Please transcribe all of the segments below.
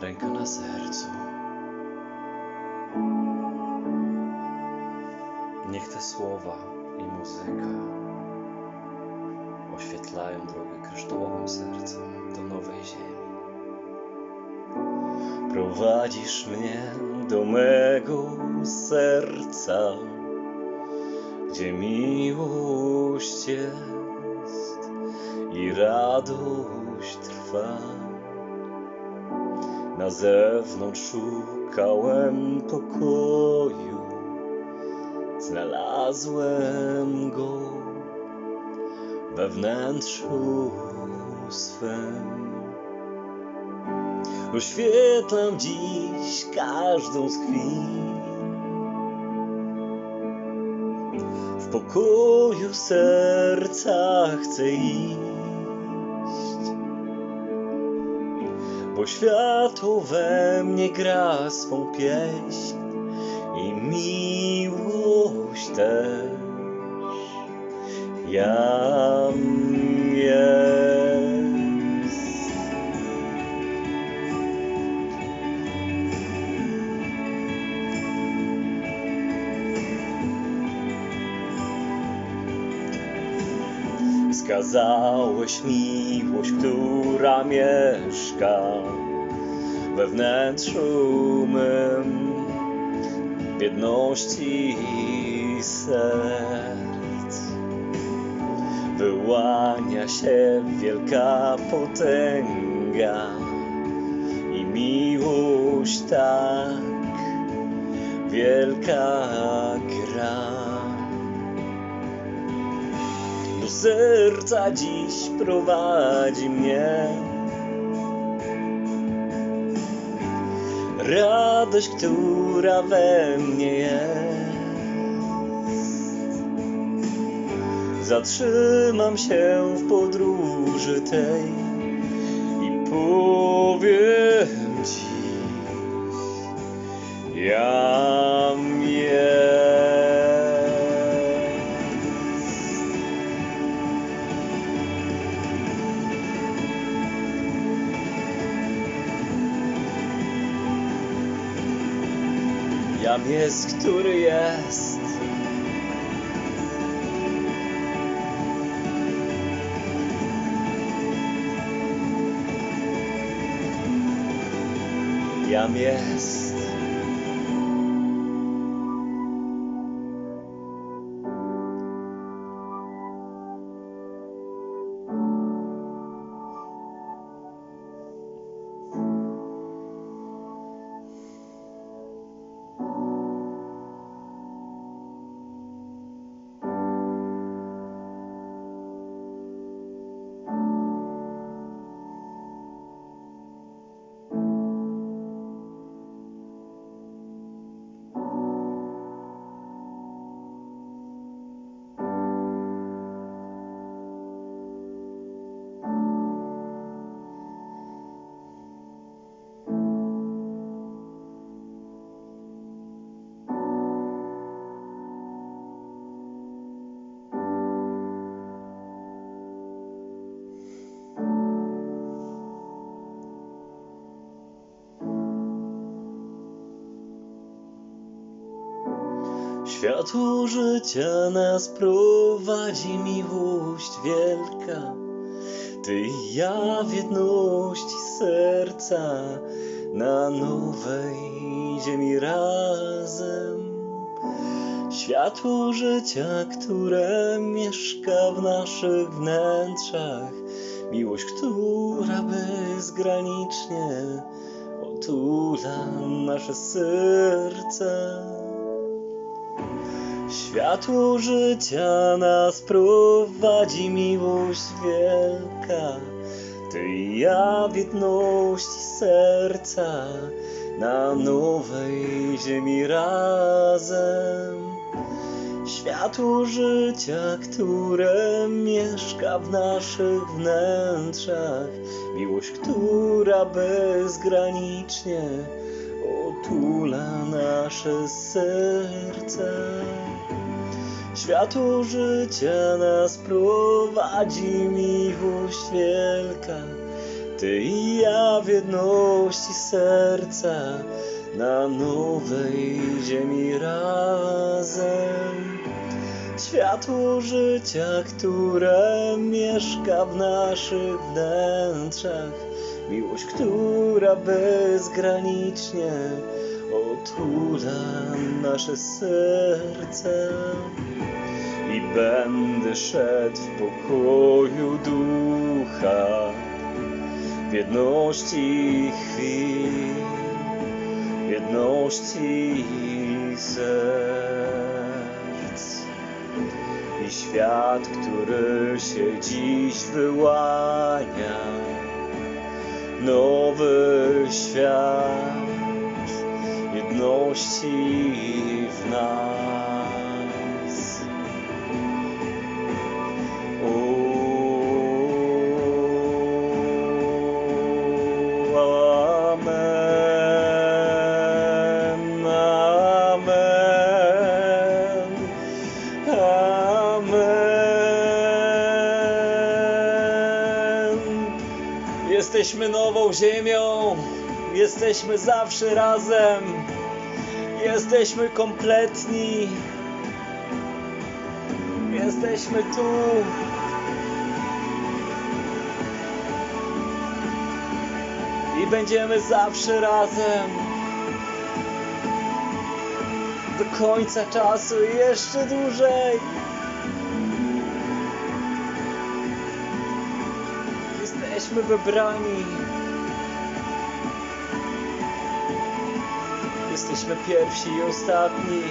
ręka na sercu. Niech te słowa i muzyka oświetlają drogę kryształowym sercem do nowej ziemi. Prowadzisz mnie do mego serca, gdzie miłość jest i radość trwa. Na zewnątrz szukałem pokoju, znalazłem go we wnętrzu swym. Oświetlam dziś każdą z chwil. W pokoju serca chcę iść, bo światło we mnie gra swą pieśń i miłość też. Jam jest. Wskazałeś miłość, która mieszka we wnętrzu mym, w jedności serc. Wyłania się wielka potęga i miłość tak wielka gra. Do serca dziś prowadzi mnie radość, która we mnie jest. Zatrzymam się w podróży tej i powiem Ci, jam jest, który jest. Jam jest. Światło życia nas prowadzi miłość wielka. Ty i ja w jedności serca na nowej ziemi razem. Światło życia, które mieszka w naszych wnętrzach. Miłość, która bezgranicznie otula nasze serca. Światło życia nas prowadzi miłość wielka. Ty i ja w serca na nowej ziemi razem. Światło życia, które mieszka w naszych wnętrzach. Miłość, która bezgranicznie otula nasze serca. Światło życia nas prowadzi, miłość wielka. Ty i ja w jedności serca na nowej ziemi razem. Światło życia, które mieszka w naszych wnętrzach, miłość, która bezgranicznie otula nasze serca. I będę szedł w pokoju ducha, w jedności chwil, w jedności serc. I świat, który się dziś wyłania, nowy świat jedności w nas. O, Amen, Amen, Amen. Jesteśmy nową ziemią, jesteśmy zawsze razem, jesteśmy kompletni, jesteśmy tu. I będziemy zawsze razem. Do końca czasu i jeszcze dłużej. Jesteśmy wybrani. Jesteśmy pierwsi i ostatni.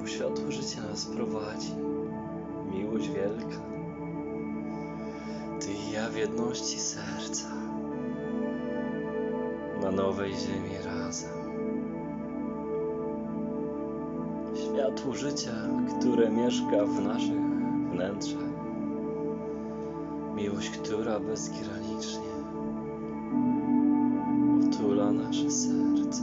Bo światło życia nas prowadzi. Miłość wielka. Ty i ja w jedności serca. Na nowej ziemi razem. Światło życia, które mieszka w naszych wnętrzach. Miłość, która bezgranicznie otula nasze serca.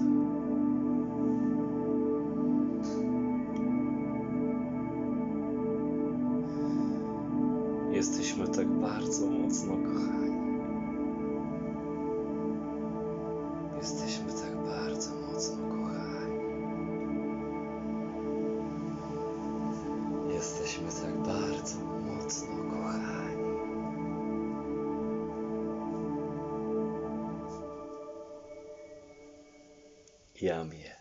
Mocno kochani. Jesteśmy tak bardzo mocno kochani. Jesteśmy tak bardzo mocno kochani. Ja mnie.